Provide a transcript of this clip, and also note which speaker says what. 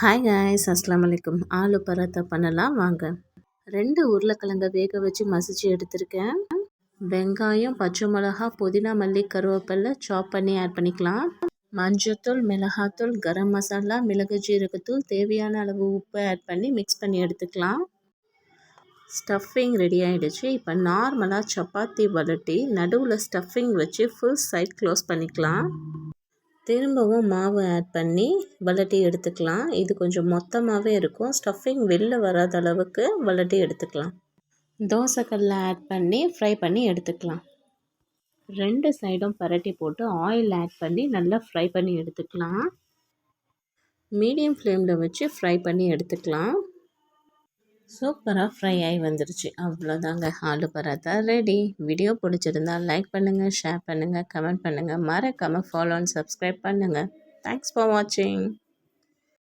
Speaker 1: Hi guys அஸ்லாம் வலைக்கும் ஆலு பராத்தா பண்ணலாம் வாங்க. ரெண்டு உருளைக்கிழங்க வேக வச்சு மசிச்சு எடுத்திருக்கேன். வெங்காயம் பச்சை மிளகா புதினா மல்லி கருவேப்பிலை சாப் பண்ணி ஆட் பண்ணிக்கலாம். மஞ்சத்தூள் மிளகாத்தூள் கரம் மசாலா மிளகு ஜீரகத்தூள் தேவையான அளவு உப்பு ஆட் பண்ணி மிக்ஸ் பண்ணி எடுத்துக்கலாம். ஸ்டஃபிங் ரெடி ஆகிடுச்சு இப்போ நார்மலாக சப்பாத்தி வளட்டி நடுவில் ஸ்டஃபிங் வச்சு ஃபுல் சைட் க்ளோஸ் பண்ணிக்கலாம். திரும்பவும் மாவு ஆட் பண்ணி வளட்டி எடுத்துக்கலாம். இது கொஞ்சம் மொத்தமாகவே இருக்கும். ஸ்டஃபிங் வெளில வராத அளவுக்கு வளட்டி எடுத்துக்கலாம். தோசைக்கல்ல ஆட் பண்ணி ஃப்ரை பண்ணி எடுத்துக்கலாம். ரெண்டு சைடும் பரட்டி போட்டு ஆயில் ஆட் பண்ணி நல்லா ஃப்ரை பண்ணி எடுத்துக்கலாம். மீடியம் ஃப்ளேமில் வச்சு ஃப்ரை பண்ணி எடுத்துக்கலாம். சூப்பராக ஃப்ரை ஆகி வந்துருச்சு. அவ்வளோதாங்க ஆலு பராத்தா ரெடி வீடியோ பிடிச்சிருந்தா லைக் பண்ணுங்கள் ஷேர் பண்ணுங்கள் கமெண்ட் பண்ணுங்கள் மறக்காமல் ஃபாலோ அண்ட் சப்ஸ்கிரைப் பண்ணுங்கள் தேங்க்ஸ் ஃபார் வாட்சிங்